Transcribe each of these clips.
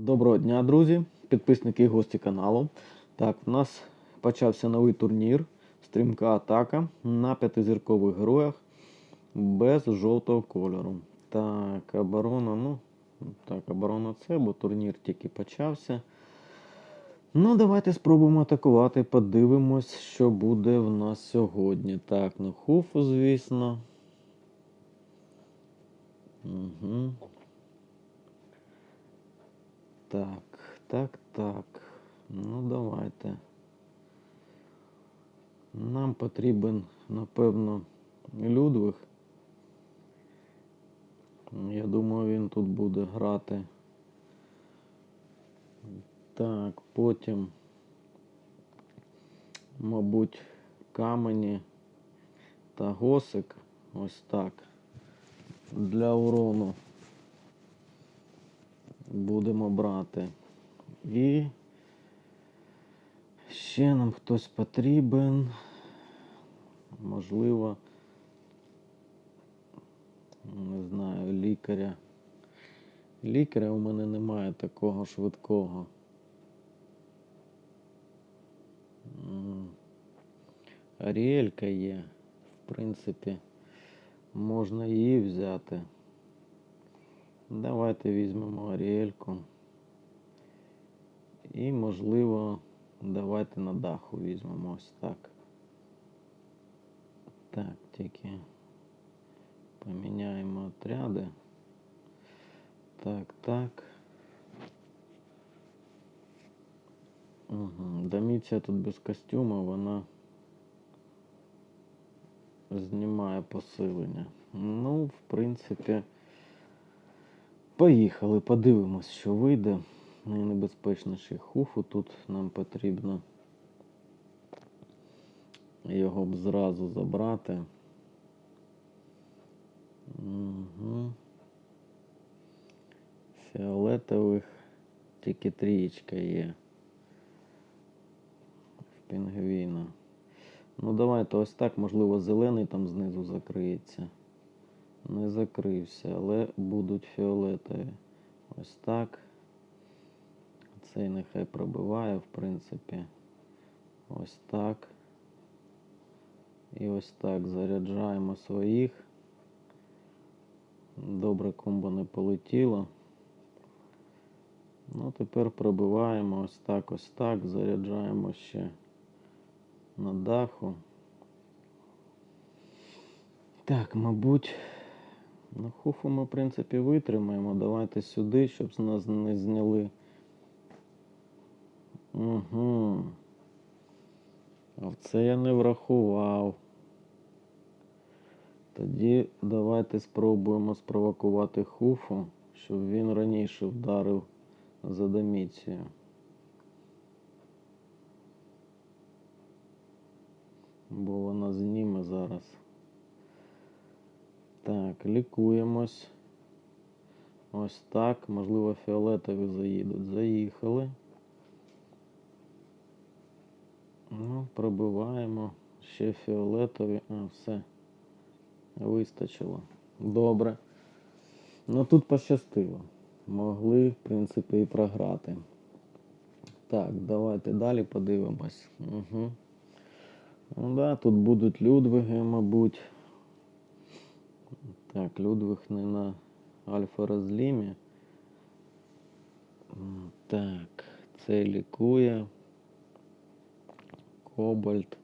Доброго дня, друзі, підписники і гості каналу. Так, у нас почався новий турнір. Стрімка атака на п'ятизіркових героях без жовтого кольору. Так, оборона, ну, так, оборона це, бо турнір тільки почався. Ну, давайте спробуємо атакувати. Подивимось, що буде в нас сьогодні. Так, ну хуфу, звісно. Угу. Так, так, так. Ну, давайте. Нам потрібен, напевно, Людвиг. Я думаю, він тут буде грати. Так, потім, мабуть, камені та госик. Ось так. Для урону будемо брати. І ще нам хтось потрібен. Можливо, не знаю, лікаря. Лікаря у мене немає такого швидкого. Аріелька є. В принципі, можна її взяти. Давайте візьмемо Аріельку. І, можливо, давайте на даху візьмемо ось так. Так, тільки поміняємо отряди. Так, так. Угу. Доміція тут без костюма, вона знімає посилення. Ну, в принципі, поїхали, подивимось, що вийде. Найнебезпечніший хуфу тут нам потрібно його б зразу забрати. Угу. Фіолетових тільки трієчка є. В пінгвіна. Ну давайте ось так, можливо, зелений там знизу закриється. Не закрився, але будуть фіолетові. Ось так. Цей нехай пробиває, в принципі. Ось так. І ось так заряджаємо своїх. Добре комбо не полетіло. Ну, тепер пробиваємо ось так, ось так, заряджаємо ще на даху. Так, мабуть, на хуфу ми, в принципі, витримаємо. Давайте сюди, щоб з нас не зняли. Угу. А це я не врахував. Тоді давайте спробуємо спровокувати хуфу, щоб він раніше вдарив за доміцію. Бо вона зніме зараз. Так, лікуємось. Ось так. Можливо, фіолетові заїдуть. Заїхали. Ну, пробиваємо. Ще фіолетові. А, все. Вистачило. Добре. Ну тут пощастило. Могли, в принципі, і програти. Так, давайте далі подивимось. Угу. Ну да, тут будуть Людвиги, мабуть. Так, Людвиг не на альфа розлімі. М, Так, це лікує. Кобальт.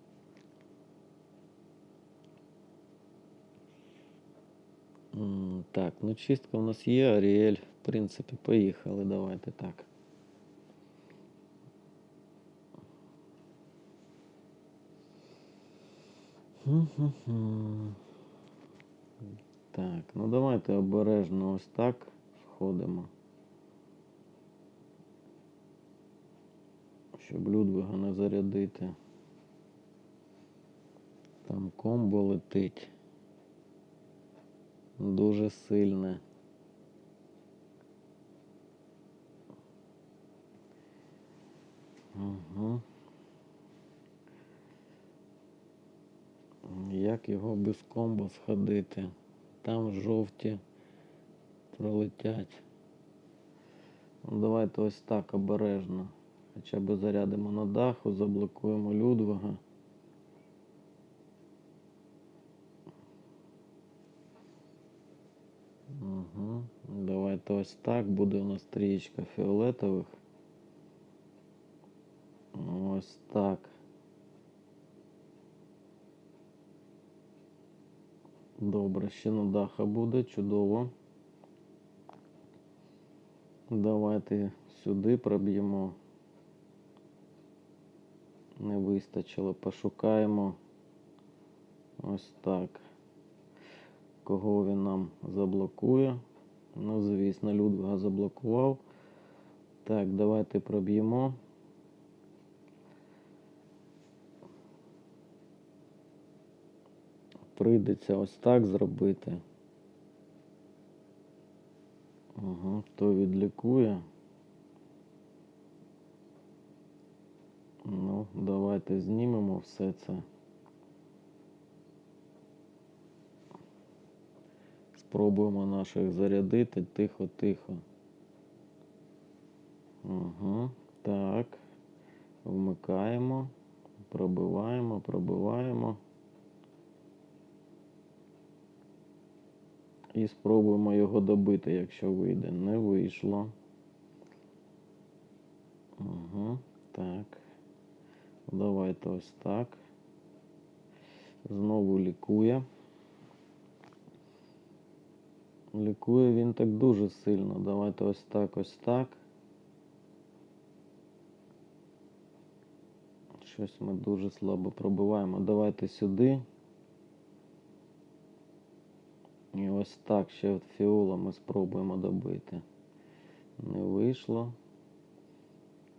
М, Так, ну чистка у нас є, Аріель. В принципі, поїхали. Давайте так. Хм-хм-хм. Так, ну давайте обережно ось так сходимо. Щоб Людвига не зарядити. Там комбо летить. Дуже сильне. Угу. Як його без комбо сходити? Там жовті пролетять. Ну, Давайте ось так обережно. Хоча б зарядимо на даху, заблокуємо Людвига. Угу. Давайте ось так. Буде у нас трієчка фіолетових. Ось так. Добре, ще на даха буде, чудово. Давайте сюди проб'ємо. Не вистачило, пошукаємо. Ось так. Кого він нам заблокує? Ну, звісно, Людвига заблокував. Так, давайте проб'ємо. Прийдеться ось так зробити. Ага, то відлікує. Ну, давайте знімемо все це. Спробуємо наших зарядити тихо-тихо. Ага, так. Вмикаємо, пробиваємо, пробиваємо. І спробуємо його добити, якщо вийде. Не вийшло. Угу, так. Давайте ось так. Знову лікує. Лікує він так дуже сильно. Давайте ось так, ось так. Щось ми дуже слабо пробиваємо. Давайте сюди. І ось так ще фіола ми спробуємо добити. Не вийшло.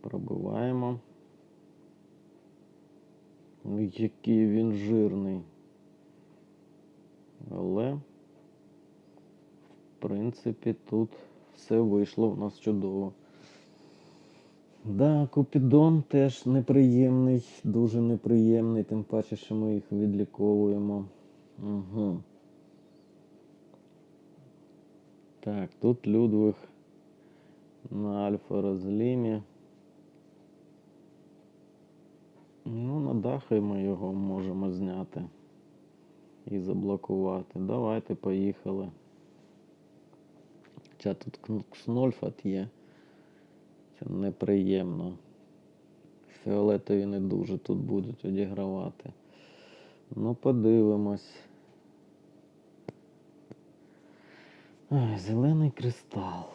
Пробиваємо. Який він жирний. Але, в принципі, тут все вийшло в нас чудово. Да, Купідон теж неприємний, дуже неприємний, тим паче, що ми їх відліковуємо. Угу. Так, тут Людвиг на альфа розлімі. Ну, на дахи ми його можемо зняти і заблокувати. Давайте поїхали. Хоча тут кснольфат є. Це неприємно. Фіолетові не дуже тут будуть одігравати. Ну, подивимось. Ай, зелений кристал.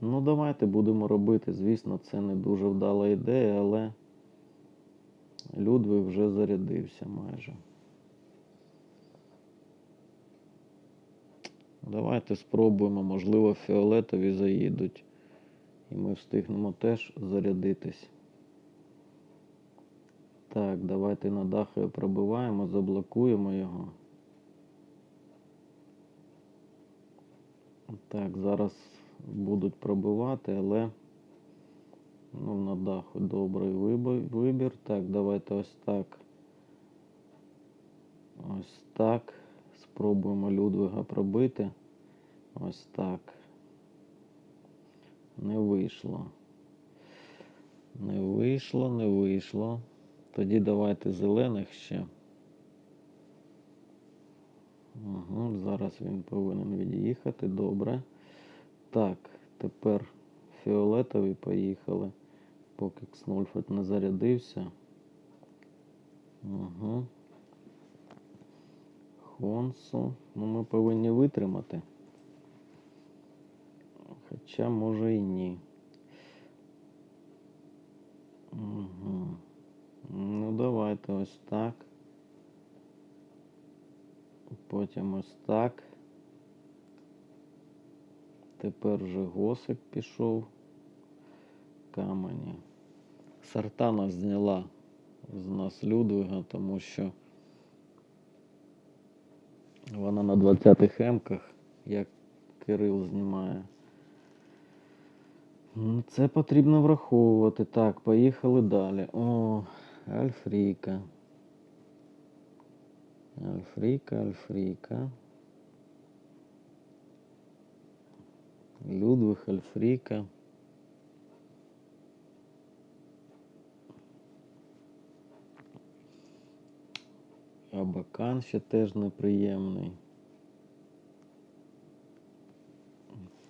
Ну, давайте будемо робити. Звісно, це не дуже вдала ідея, але Людвиг вже зарядився майже. Давайте спробуємо, можливо, фіолетові заїдуть. І ми встигнемо теж зарядитись. Так, давайте на дахи пробиваємо, заблокуємо його. Так, зараз будуть пробивати, але ну, на даху добрий вибір. Так, давайте ось так. Ось так. Спробуємо Людвига пробити. Ось так. Не вийшло. Не вийшло, не вийшло. Тоді давайте зелених ще. Угу, зараз він повинен від'їхати. Добре. Так, тепер фіолетові поїхали. Поки Кснольфет не зарядився. Угу. Хонсу. Ну, ми повинні витримати. Хоча може і ні. Угу. Ну, давайте ось так. Потім ось так. Тепер вже госик пішов. Камені. Сартана зняла з нас Людвига, тому що вона на 20-х емках, як Кирил знімає. Ну, Це потрібно враховувати. Так, поїхали далі. О, Альфріка. Альфріка, Альфріка. Людвиг, Альфріка. Абакан ще теж неприємний.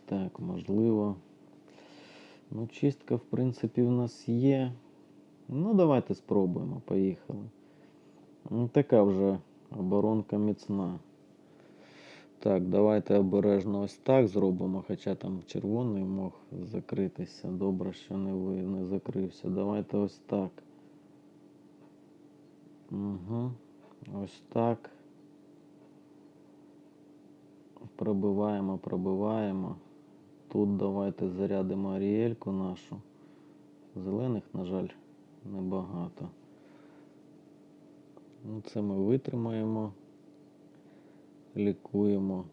Так, можливо. Ну, чистка, в принципі, в нас є. Ну, давайте спробуємо. Поїхали. Ну, така вже оборонка міцна. Так, давайте обережно ось так зробимо, хоча там червоний мог закритися. Добре, що не, ви, не закрився. Давайте ось так. Угу. Ось так. Пробиваємо, пробиваємо. Тут давайте зарядимо аріельку нашу. Зелених, на жаль, небагато. Ну, це ми витримаємо. Лікуємо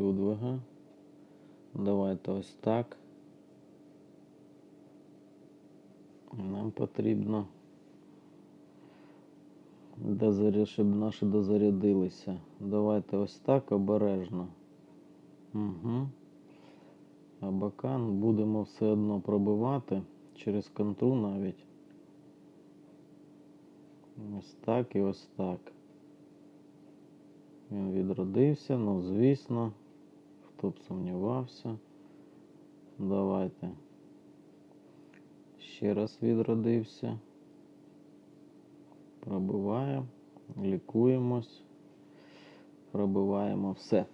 Людвига. Давайте ось так. Нам потрібно, дозаря- щоб наші дозарядилися. Давайте ось так обережно. Угу. А бакан будемо все одно пробивати через контру навіть. Ось так і ось так. Він відродився, ну звісно. Хто б сумнівався. Давайте. Ще раз відродився. Пробиваємо, лікуємось, пробиваємо все.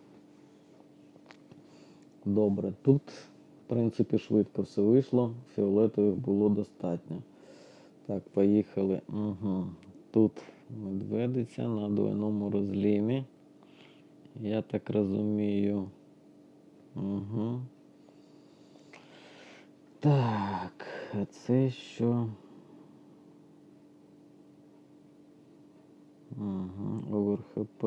Добре, тут, в принципі, швидко все вийшло, фіолетових було достатньо. Так, поїхали. Угу. Тут медведиця на двойному розлімі. Я так розумію. Угу. Так, а це що? Угу. ОверХП.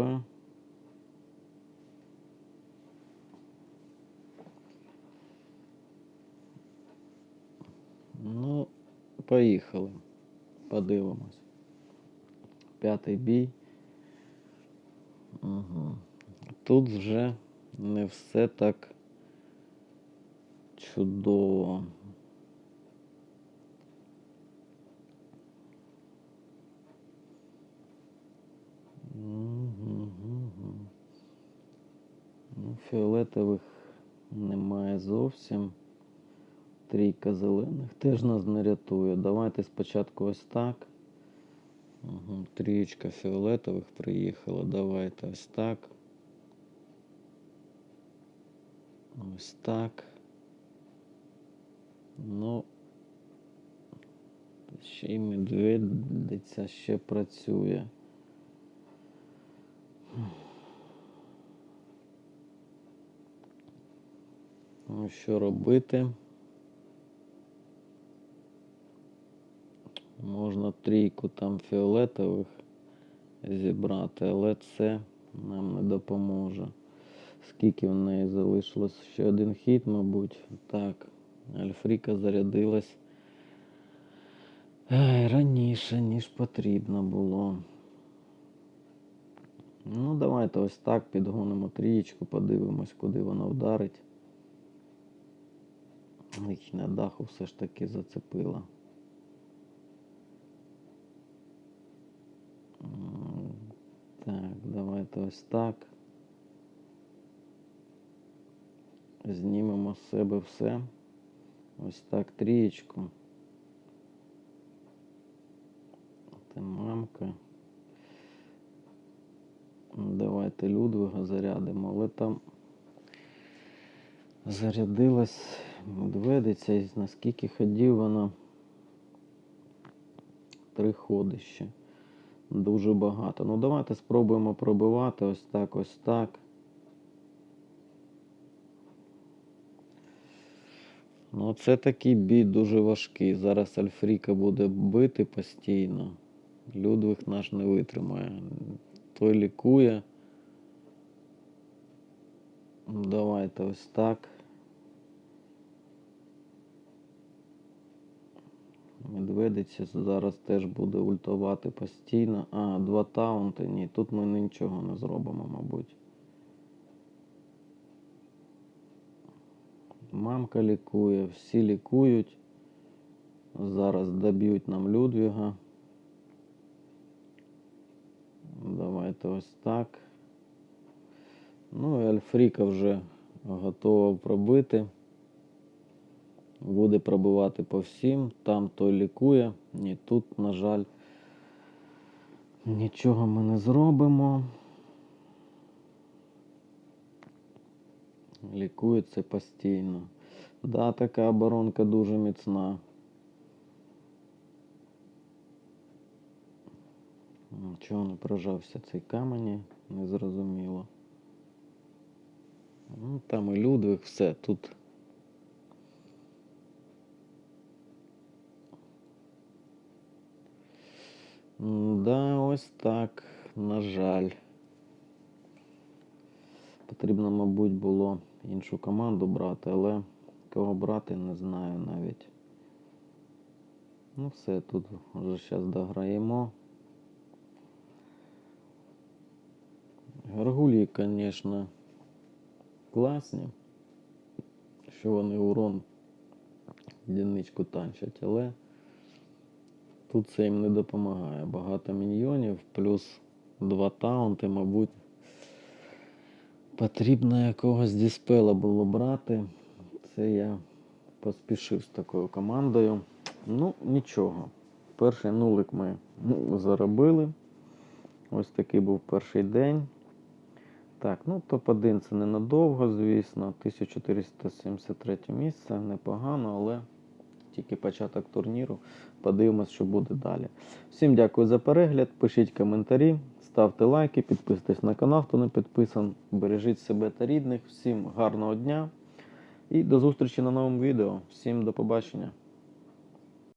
Ну, поїхали. Подивимось. П'ятий бій. Угу. Тут вже не все так чудово. Ну, фіолетових немає зовсім. Трійка зелених теж нас не рятує. Давайте спочатку ось так. Угу. Трієчка фіолетових приїхала. Давайте ось так. Ось так. Ну, ще й медведиця ще працює. Ну, що робити? Можна трійку там фіолетових зібрати, але це нам не допоможе. Скільки в неї залишилось? Ще один хід, мабуть. Так, Альфріка зарядилась Ай, раніше, ніж потрібно було. Ну, давайте ось так підгонимо трієчку, подивимось, куди вона вдарить. Їх на даху все ж таки зацепила. М, Так, давайте ось так. Знімемо з себе все. Ось так трієчку. Це мамка. Давайте Людвига зарядимо, але там зарядилась медведиця і наскільки ходів вона три ходи ще. Дуже багато. Ну давайте спробуємо пробивати ось так, ось так. Ну, це такий бій дуже важкий. Зараз Альфріка буде бити постійно. Людвиг наш не витримає. Той лікує. Давайте ось так. Медведиця зараз теж буде ультувати постійно. А, два таунти. Ні, тут ми нічого не зробимо, мабуть. мамка лікує, всі лікують. Зараз доб'ють нам Людвіга. Давайте ось так. Ну і Альфріка вже готова пробити. Буде пробивати по всім. Там той лікує. Ні, тут, на жаль, нічого ми не зробимо. Лікується постійно. Да, така оборонка дуже міцна. Чого не прожався цей камені, незрозуміло. Ну, там і Людвиг, все, тут. Да, ось так, на жаль. Потрібно, мабуть, було іншу команду брати, але кого брати, не знаю навіть. Ну все, тут вже зараз дограємо. Гаргулі, звісно, класні, що вони урон дільничку танчать, але тут це їм не допомагає. Багато міньйонів, плюс два таунти, мабуть, потрібно якогось діспела було брати. Це я поспішив з такою командою. Ну, нічого. Перший нулик ми ну, заробили. Ось такий був перший день. Так, ну топ-1 це ненадовго, звісно. 1473 місце, непогано, але тільки початок турніру. Подивимось, що буде далі. Всім дякую за перегляд. Пишіть коментарі, ставте лайки, підписуйтесь на канал, хто не підписан. Бережіть себе та рідних. Всім гарного дня і до зустрічі на новому відео. Всім до побачення.